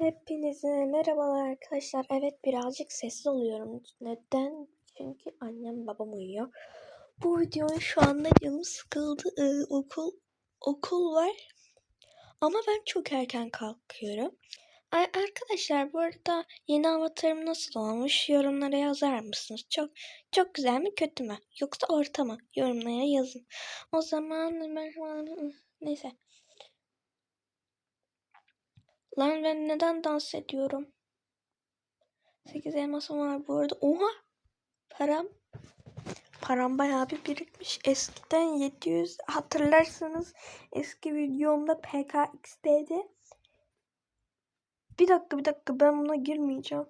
Hepinize merhabalar arkadaşlar. Evet birazcık sessiz oluyorum. Neden? Çünkü annem babam uyuyor. Bu videoyu şu anda canım sıkıldı. Ee, okul okul var. Ama ben çok erken kalkıyorum. Ay, arkadaşlar bu arada yeni avatarım nasıl olmuş? Yorumlara yazar mısınız? Çok çok güzel mi kötü mü? Yoksa orta mı? Yorumlara yazın. O zaman ben neyse. Lan ben neden dans ediyorum? 8 elmasım var bu arada. Oha! Param. Param bayağı bir birikmiş. Eskiden 700 hatırlarsanız eski videomda PKX'deydi. Bir dakika bir dakika ben buna girmeyeceğim.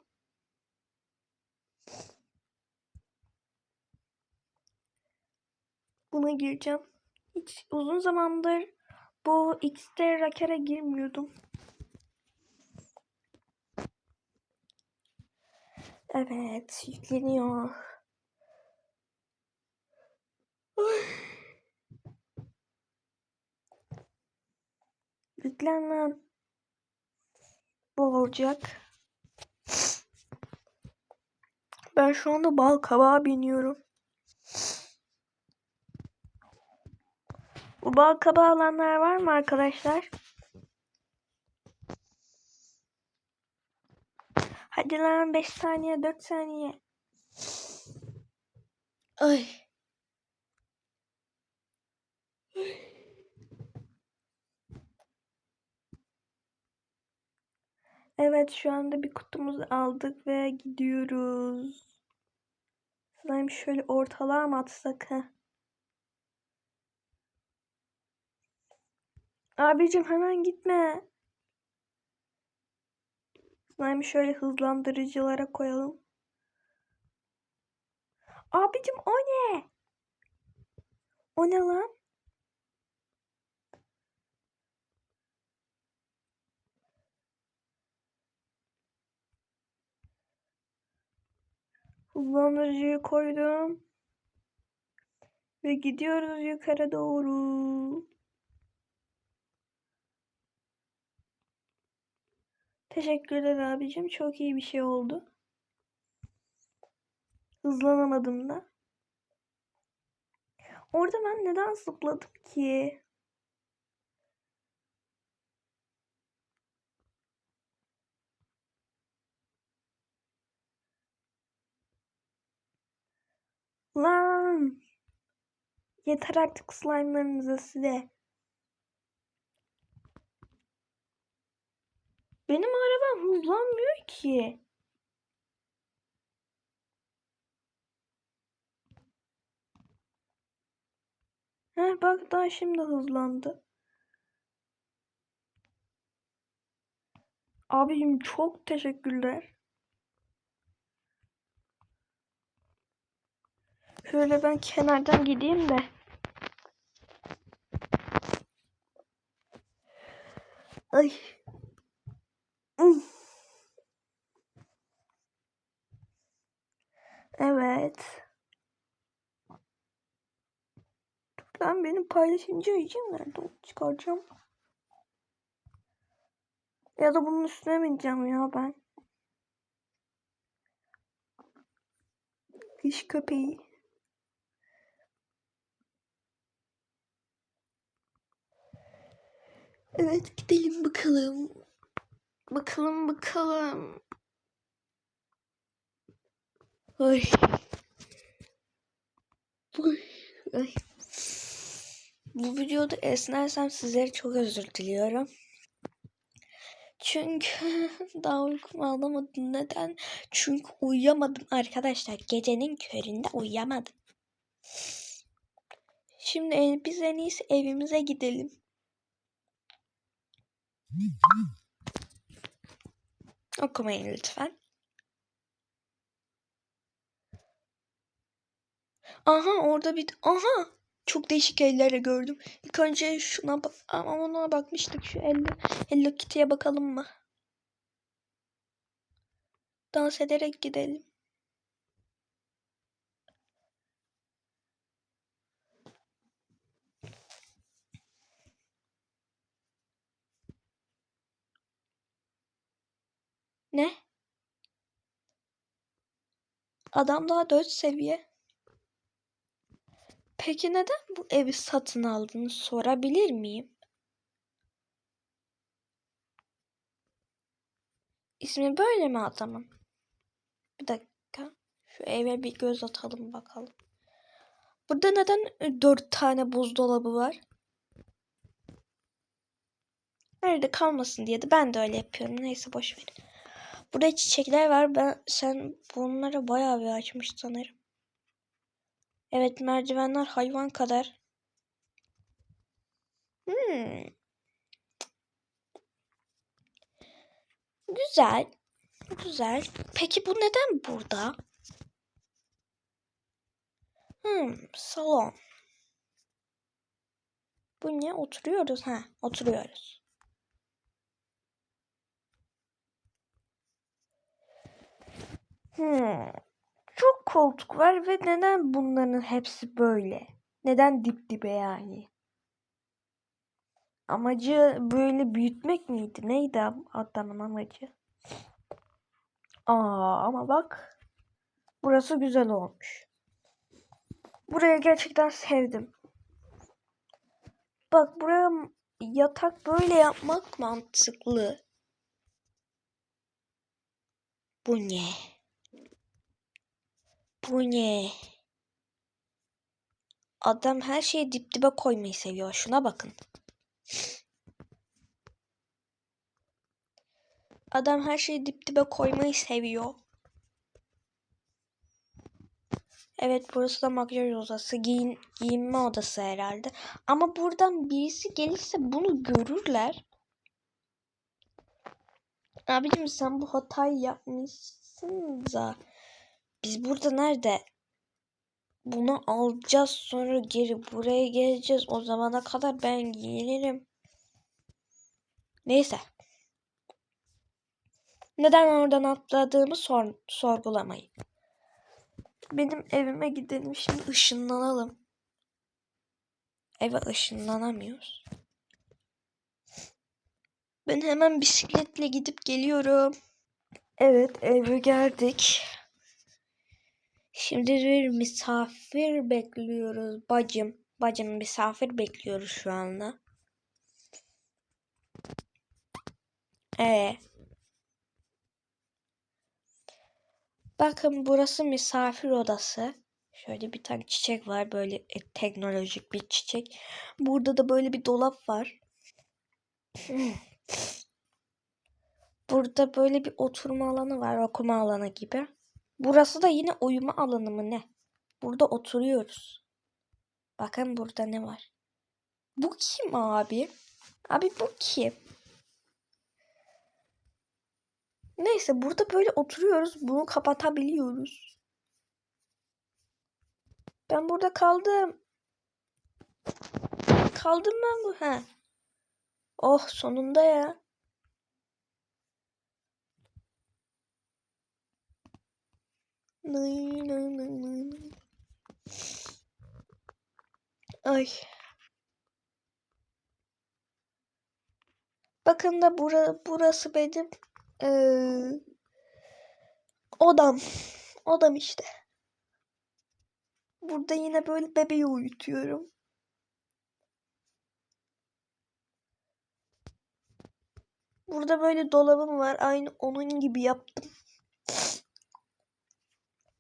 Buna gireceğim. Hiç uzun zamandır bu XT Raker'e girmiyordum. Evet, yükleniyor. Yüklen lan. Bu olacak. Ben şu anda bal kabağa biniyorum. Bu bal kabağı alanlar var mı arkadaşlar? Hadi lan 5 saniye 4 saniye. Ay. Evet şu anda bir kutumuzu aldık ve gidiyoruz. Slime şöyle ortalığa mı atsak ha? Abicim hemen gitme. Slime'ı şöyle hızlandırıcılara koyalım. Abicim o ne? O ne lan? Hızlandırıcıyı koydum. Ve gidiyoruz yukarı doğru. Teşekkürler abicim. Çok iyi bir şey oldu. Hızlanamadım da. Orada ben neden zıpladım ki? Lan! Yeter artık slime'larınıza size. Benim arabam hızlanmıyor ki. Heh, bak daha şimdi hızlandı. Abicim çok teşekkürler. Şöyle ben kenardan gideyim de. Ay. Evet. Ben benim paylaşımcı için nerede çıkaracağım? Ya da bunun üstüne bineceğim ya ben. Kış köpeği. Evet gidelim bakalım. Bakalım bakalım. Ay. Ay. Bu videoda esnersem sizlere çok özür diliyorum. Çünkü daha uykumu alamadım. Neden? Çünkü uyuyamadım arkadaşlar. Gecenin köründe uyuyamadım. Şimdi biz en iyisi evimize gidelim. Okumayın lütfen. Aha orada bir... Aha! Çok değişik elleri gördüm. İlk önce şuna. Ama ona bakmıştık. Şu elle... Hello Kitty'ye bakalım mı? Dans ederek gidelim. Ne? Adam daha 4 seviye. Peki neden bu evi satın aldığını sorabilir miyim? İsmi böyle mi adamın? Bir dakika. Şu eve bir göz atalım bakalım. Burada neden dört tane buzdolabı var? Nerede kalmasın diye de ben de öyle yapıyorum. Neyse boş ver. Burada çiçekler var. Ben sen bunları bayağı bir açmış sanırım. Evet merdivenler hayvan kadar. Hmm. Güzel. Güzel. Peki bu neden burada? Hmm, salon. Bu ne? Oturuyoruz. Ha, oturuyoruz. Hmm. Çok koltuk var ve neden bunların hepsi böyle? Neden dip dibe yani? Amacı böyle büyütmek miydi? Neydi adamın amacı? Aa ama bak. Burası güzel olmuş. Burayı gerçekten sevdim. Bak buraya yatak böyle yapmak mantıklı. Bu ne? Bu ne? Adam her şeyi dip dibe koymayı seviyor. Şuna bakın. Adam her şeyi dip dibe koymayı seviyor. Evet burası da makyaj odası. Giyin, giyinme odası herhalde. Ama buradan birisi gelirse bunu görürler. Abicim sen bu hatayı yapmışsın da. Biz burada nerede? Bunu alacağız sonra geri buraya geleceğiz. O zamana kadar ben giyinirim. Neyse. Neden oradan atladığımı sor sorgulamayın. Benim evime gidelim şimdi ışınlanalım. Eve ışınlanamıyoruz. Ben hemen bisikletle gidip geliyorum. Evet eve geldik. Şimdi bir misafir bekliyoruz bacım. Bacım misafir bekliyoruz şu anda. Ee. Bakın burası misafir odası. Şöyle bir tane çiçek var. Böyle e, teknolojik bir çiçek. Burada da böyle bir dolap var. Burada böyle bir oturma alanı var. Okuma alanı gibi. Burası da yine uyuma alanı mı ne? Burada oturuyoruz. Bakın burada ne var? Bu kim abi? Abi bu kim? Neyse burada böyle oturuyoruz. Bunu kapatabiliyoruz. Ben burada kaldım. Kaldım ben bu. He. Oh sonunda ya. Ay. Bakın da bura, burası benim ee, odam. Odam işte. Burada yine böyle bebeği uyutuyorum. Burada böyle dolabım var. Aynı onun gibi yaptım.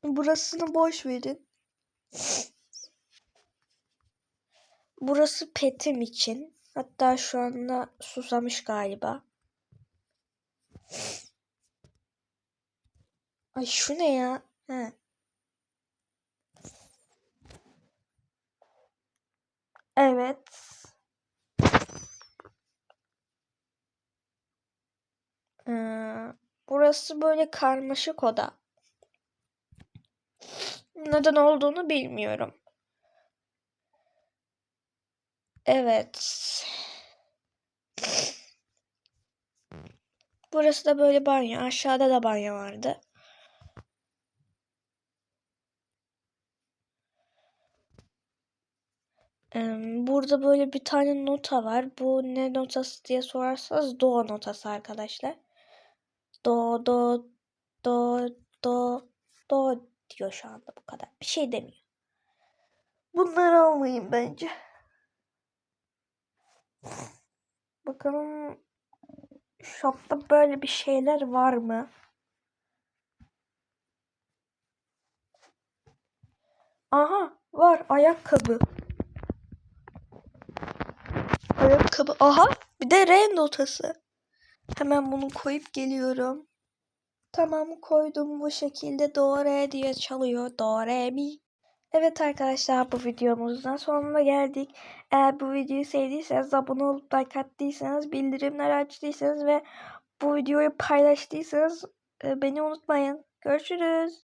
Burasını boş verin. Burası petim için. Hatta şu anda susamış galiba. Ay şu ne ya? He. Evet. Ee, burası böyle karmaşık oda. Neden olduğunu bilmiyorum. Evet. Burası da böyle banyo. Aşağıda da banyo vardı. Burada böyle bir tane nota var. Bu ne notası diye sorarsanız Doğa notası arkadaşlar. Do do do do do diyor şu anda bu kadar. Bir şey demiyor. Bunları almayayım bence. Bakalım shopta böyle bir şeyler var mı? Aha var ayakkabı. Ayakkabı. Aha bir de R notası. Hemen bunu koyup geliyorum. Tamam koydum bu şekilde do re diye çalıyor. Do re mi. Evet arkadaşlar bu videomuzdan sonuna geldik. Eğer bu videoyu sevdiyseniz abone olup like attıysanız bildirimleri açtıysanız ve bu videoyu paylaştıysanız e, beni unutmayın. Görüşürüz.